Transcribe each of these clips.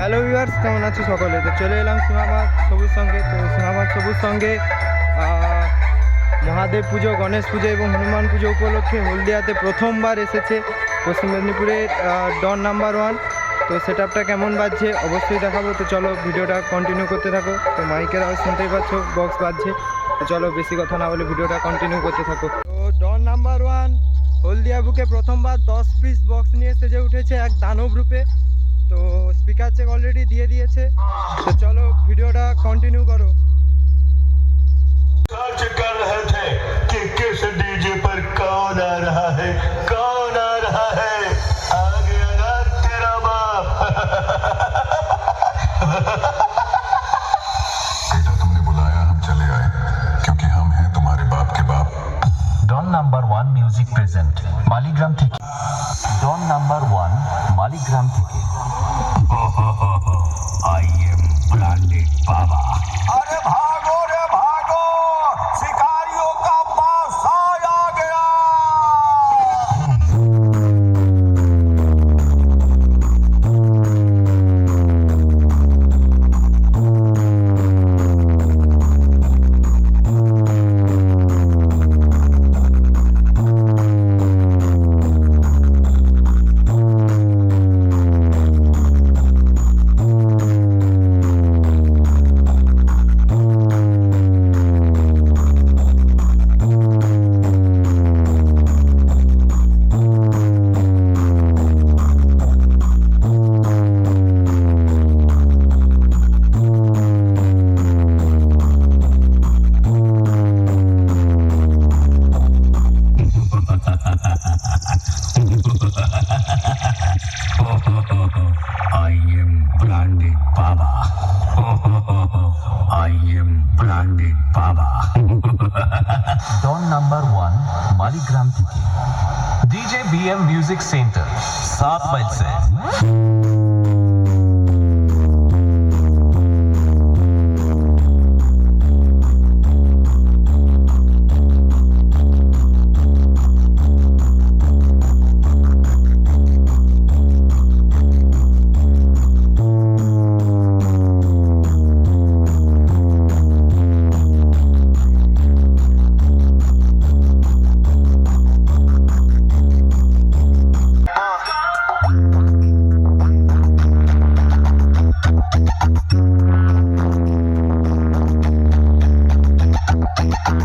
Hello viewers কেমন আছো সকলে? তো চলে এলাম সীমাবাদ সবুজ সঙ্গে। তো সীমাবাদ সবুজ সঙ্গে মহাদেব পুজো, গণেশ পুজো এবং হনুমান পুজো উপলক্ষে হলদিয়াতে প্রথমবার এসেছে পশ্চিম মেদিনীপুরের ডন নাম্বার ওয়ান তো সেট আপটা কেমন বাজছে অবশ্যই দেখাবো। তো চলো ভিডিওটা কন্টিনিউ করতে থাকো। তো মাইকের আওয়াজ শুনতেই পাচ্ছ বক্স বাজছে। তো চলো বেশি কথা না বলে ভিডিওটা কন্টিনিউ করতে থাকো। তো ডন নাম্বার ওয়ান হলদিয়া বুকে প্রথমবার দশ পিস বক্স নিয়ে সেজে উঠেছে এক দানব রূপে। তো স্পিকার চেক অলরেডি দিয়ে দিয়েছে তো চলো ভিডিওটা কন্টিনিউ করো सर्च कर रहे थे कि किस डीजे पर कौन आ रहा है कौन आ रहा है आ गया ना तेरा बाप बेटा तुमने बुलाया हम चले आए क्योंकि हम हैं तुम्हारे बाप के बाप don number one music present Maligram থেকে ডন নাম্বার ওয়ান মালিগ্রাম থেকে। আই এম ব্র্যান্ডেড বাবা আরে ভাই! Baba. I am Pandit Baba. Don number one, Maligram Tiki. DJ BM Music Center, Saat Bajse. से.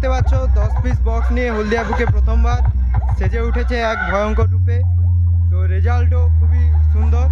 দেখতে পাচ্ছ, দশ পিস বক্স নিয়ে হলদিয়া বুকে প্রথমবার সেজে উঠেছে এক ভয়ঙ্কর রূপে। তো রেজাল্টও খুবই সুন্দর।